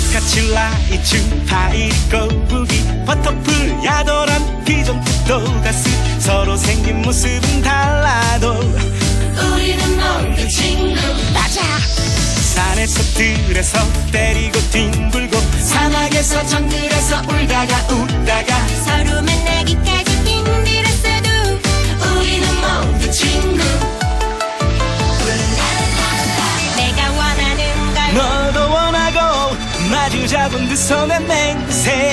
피카츄 라이츄 파이리 거북이 버터풀 야도란 피존 푸도가스 서로 생긴 모습은 달라도 우리는 모두 친구. 맞아. 산에서 들에서 때리고 뒹굴고 사막에서 정글에서 울다가 웃다가 마주 잡은 두 손에 맹세